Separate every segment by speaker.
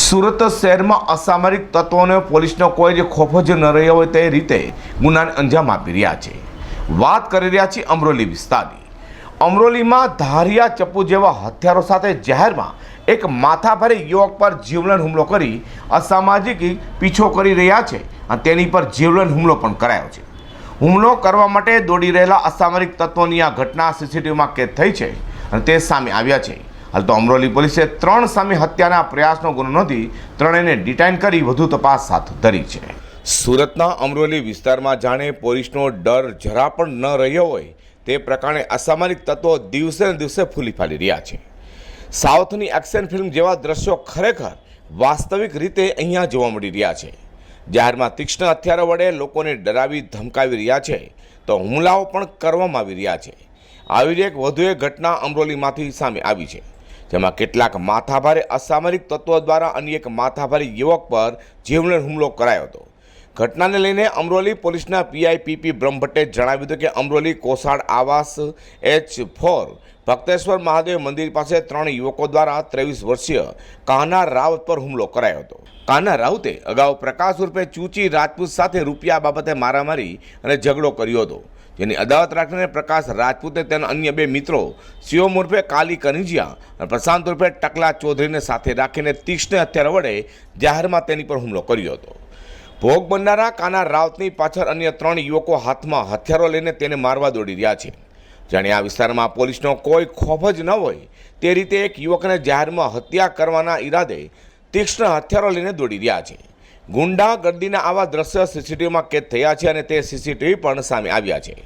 Speaker 1: સુરત શહેરમાં અસામરિક તત્વોને પોલીસનો કોઈ ખોફ જ ન રહ્યો હોય તે રીતે ગુનાને અંજામ આપી રહ્યા છે. વાત કરી રહ્યા છીએ અમરોલી વિસ્તારની. અમરોલીમાં ધારિયા ચપ્પુ જેવા હથિયારો સાથે જાહેરમાં એક માથાભારે યુવક પર જીવલેણ હુમલો કરી અસામાજિક પીછો કરી રહ્યા છે અને તેની પર જીવલેણ હુમલો પણ કરાયો છે. હુમલો કરવા માટે દોડી રહેલા અસામરિક તત્વોની આ ઘટના સીસીટીવીમાં કેદ થઈ છે અને તે સામે આવ્યા છે. હાલ તો અમરોલી પોલીસે ત્રણ સામે હત્યાના પ્રયાસનો ગુનો નોંધી ત્રણેયને ડિટાઇન કરી વધુ તપાસ હાથ ધરી છે. સુરતના અમરોલી વિસ્તારમાં જાણે પોલીસનો ડર જરા પણ ન રહ્યો હોય તે પ્રકારે અસામાજિક તત્વો દિવસે ને દિવસે ફૂલી ફાલી રહ્યા છે. સાઉથની એક્શન ફિલ્મ જેવા દ્રશ્યો ખરેખર વાસ્તવિક રીતે અહીંયા જોવા મળી રહ્યા છે. જાહેરમાં તીક્ષ્ણ હથિયારો વડે લોકોને ડરાવી ધમકાવી રહ્યા છે તો હુમલાઓ પણ કરવામાં આવી રહ્યા છે. આવી જ એક વધુ એક ઘટના અમરોલીમાંથી સામે આવી છે. જેમાં કેટલાક માથાભારે અસામરિક તત્વો દ્વારા અન્ય એક માથાભારે યુવક પર જીવલેણ હુમલો કરાયો હતો. ઘટનાને લઈને અમરોલી પોલીસના પીઆઈ પીપી બ્રહ્મભટ્ટે જણાવ્યું હતું કે અમરોલી કોસાડ આવાસ એચ ફોર ભક્તેશ્વર મહાદેવ મંદિર પાસે ત્રણ યુવકો દ્વારા ત્રેવીસ વર્ષીય કાના રાવત પર હુમલો કરાયો હતો. કાના રાઉતે અગાઉ પ્રકાશ ઉર્ફે ચૂચી રાજપૂત સાથે રૂપિયા બાબતે મારામારી અને ઝઘડો કર્યો હતો. જેની અદાવત રાખીને પ્રકાશ રાજપૂતે તેના અન્ય બે મિત્રો શિવમ ઉર્ફે કાલી કનિજિયા અને પ્રશાંત ઉર્ફે ટકલા ચૌધરીને સાથે રાખીને તીક્ષ્ણ હથિયાર વડે જાહેરમાં તેની પર હુમલો કર્યો હતો. ભોગ બનનારા કાના રાવતની પાછળ અન્ય ત્રણ યુવકો હાથમાં હથિયારો લઈને તેને મારવા દોડી રહ્યા છે. જાણે આ વિસ્તારમાં પોલીસનો કોઈ ખોફ જ ન હોય તે રીતે એક યુવકને જાહેરમાં હત્યા કરવાના ઈરાદે તીક્ષ્ણ હથિયારો લઈને દોડી રહ્યા છે. ગુંડા ગર્દીના આવા દ્રશ્ય સીસીટીવીમાં કેદ થયા છે અને તે સીસીટીવી પણ સામે આવ્યા છે.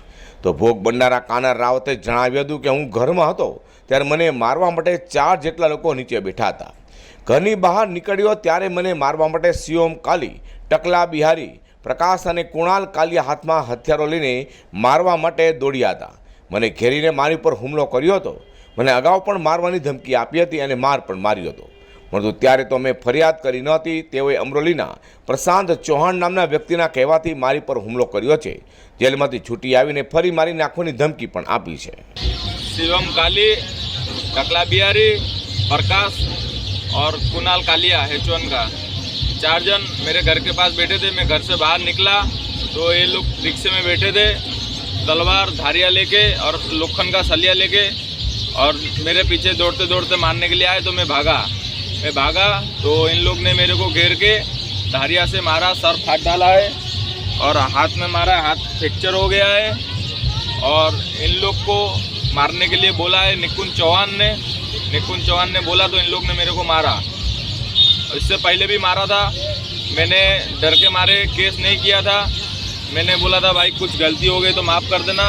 Speaker 1: તો ભોગ બનનારા કાના રાવતે જણાવ્યું હતું કે હું ઘરમાં હતો, ત્યારે મને મારવા માટે ચાર જેટલા લોકો નીચે બેઠા હતા. ઘરની બહાર નીકળ્યો ત્યારે મને મારવા માટે સિયોમ કાલી, ટકલા બિહારી, પ્રકાશ અને કુણાલ કાલિયા હાથમાં હથિયારો લઈને મારવા માટે દોડ્યા હતા. મને ઘેરીને મારી પર હુમલો કર્યો હતો. મને અગાઉ પણ મારવાની ધમકી આપી હતી અને માર પણ માર્યો હતો. પરંતુ ત્યારે તો મેં ફરિયાદ કરી નહોતી તેઓએ અમરોલીના પ્રશાંત ચૌહાણ નામના વ્યક્તિના કહેવાથી મારી પર હુમલો કર્યો છે. જેલમાંથી છૂટી આવીને ફરી મારી નાખવાની ધમકી પણ આપી છે.
Speaker 2: શિવમ કાલી, ટકલા બિહારી, પ્રકાશ और कुणाल कालिया हेचवन का। चार जन मेरे घर के पास बैठे थे, मैं घर से बाहर निकला तो ये लोग रिक्शे में बैठे थे, तलवार, धारिया लेके और लोखन का सलिया लेके, और मेरे पीछे दौड़ते दौड़ते मारने के लिए आए तो मैं भागा। मैं भागा तो इन लोग ने मेरे को घेर के धारिया से मारा, सर फाट डाला है और हाथ में मारा, हाथ फ्रैक्चर हो गया है, और इन लोग को मारने के लिए बोला है, निकुंज चौहान ने। निकुंज चौहान ने बोला तो इन लोग ने मेरे को मारा और इससे पहले भी मारा था मैंने डर के मारे केस नहीं किया था मैंने बोला था भाई कुछ गलती हो गई तो माफ़ कर देना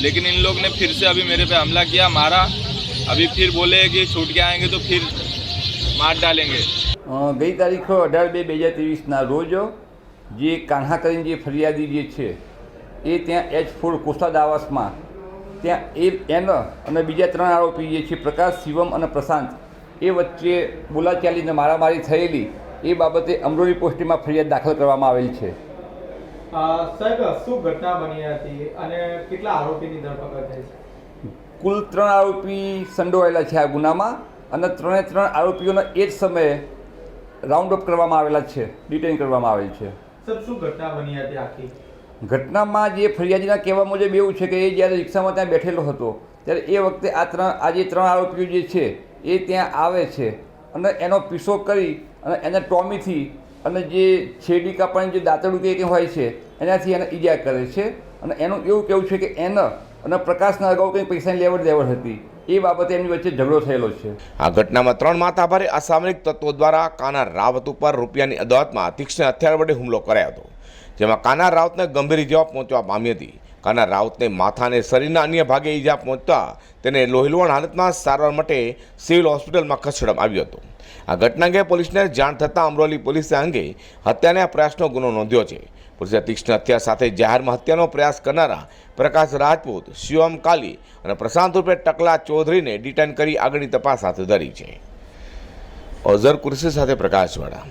Speaker 2: लेकिन इन लोग ने फिर से अभी मेरे पे हमला किया मारा अभी फिर बोले कि छूट के आएंगे तो फिर मार डालेंगे
Speaker 3: અ, ગઈ તારીખ અઢાર બે બે હજાર ત્રેવીસના રોજ જે કાન્હા કરીને જે ફરિયાદી જે છે એ ત્યાં એચ ફોર કોસાદ આવાસમાં ત્યાં એ એન અને બીજા ત્રણ આરોપી જે છે પ્રકાશ શિવમ અને પ્રશાંત. એ વચ્ચે બોલાચાલીને મારામારી થયેલી. એ બાબતે અમરોલી પોસ્ટમાં ફરિયાદ દાખલ કરવામાં આવેલ છે.
Speaker 4: સાહેબ શું ઘટના બની હતી અને કેટલા આરોપીની ધરપકડ થઈ છે?
Speaker 3: કુલ ત્રણ આરોપી સંડોવાયેલા છે આ ગુનામાં અને ત્રણે ત્રણ આરોપીઓના એ જ સમયે રાઉન્ડ અપ કરવામાં આવેલા છે. ડિટેન કરવામાં આવેલ છે.
Speaker 4: શું ઘટના બની હતી આખી?
Speaker 3: ઘટનામાં જે ફરિયાદીના કહેવા મુજબ એવું છે કે એ જ્યારે રિક્ષામાં ત્યાં બેઠેલો હતો, ત્યારે એ વખતે આ ત્રણ આ જે ત્રણ આરોપીઓ જે છે, એ ત્યાં આવે છે. અને એનો પીસો કરી અને એને ટોમીથી અને જે છેડી કાપવાની જે દાંતડું કે હોય છે, એનાથી એને ઈજા કરે છે. અને એનું એવું કહેવું છે કે એને અને પ્રકાશના અગાઉ કંઈ પૈસાની લેવડ દેવડ હતી. એ બાબતે એમની વચ્ચે ઝઘડો થયેલો છે.
Speaker 1: આ ઘટનામાં ત્રણ માથાભારે અસામરિક તત્વો દ્વારા કાના રાવત ઉપર રૂપિયાની અદાવતમાં તીક્ષ્ણ હથિયાર વડે હુમલો કરાયો હતો. જેમાં કાના રાઉતને ગંભીર ઇજાઓ પહોંચવા પામી હતી. કાના રાઉતને માથા અને શરીરના અન્ય ભાગે ઈજા પહોંચતા તેને લોહીલવણ હાલતમાં સારવાર માટે સિવિલ હોસ્પિટલમાં ખસેડવામાં આવ્યો હતો. આ ઘટના અંગે પોલીસને જાણ થતાં અમરોલી પોલીસે અંગે હત્યાના પ્રયાસનો ગુનો નોંધ્યો છે. પોલીસે તીક્ષ્ણ હત્યા સાથે જાહેરમાં હત્યાનો પ્રયાસ કરનારા પ્રકાશ રાજપૂત, શિવમ કાલી અને પ્રશાંત રૂપે ટકલા ચૌધરીને ડિટેન કરી આગળની તપાસ હાથ ધરી છે. અઝર કુરશી સાથે પ્રકાશવાળા.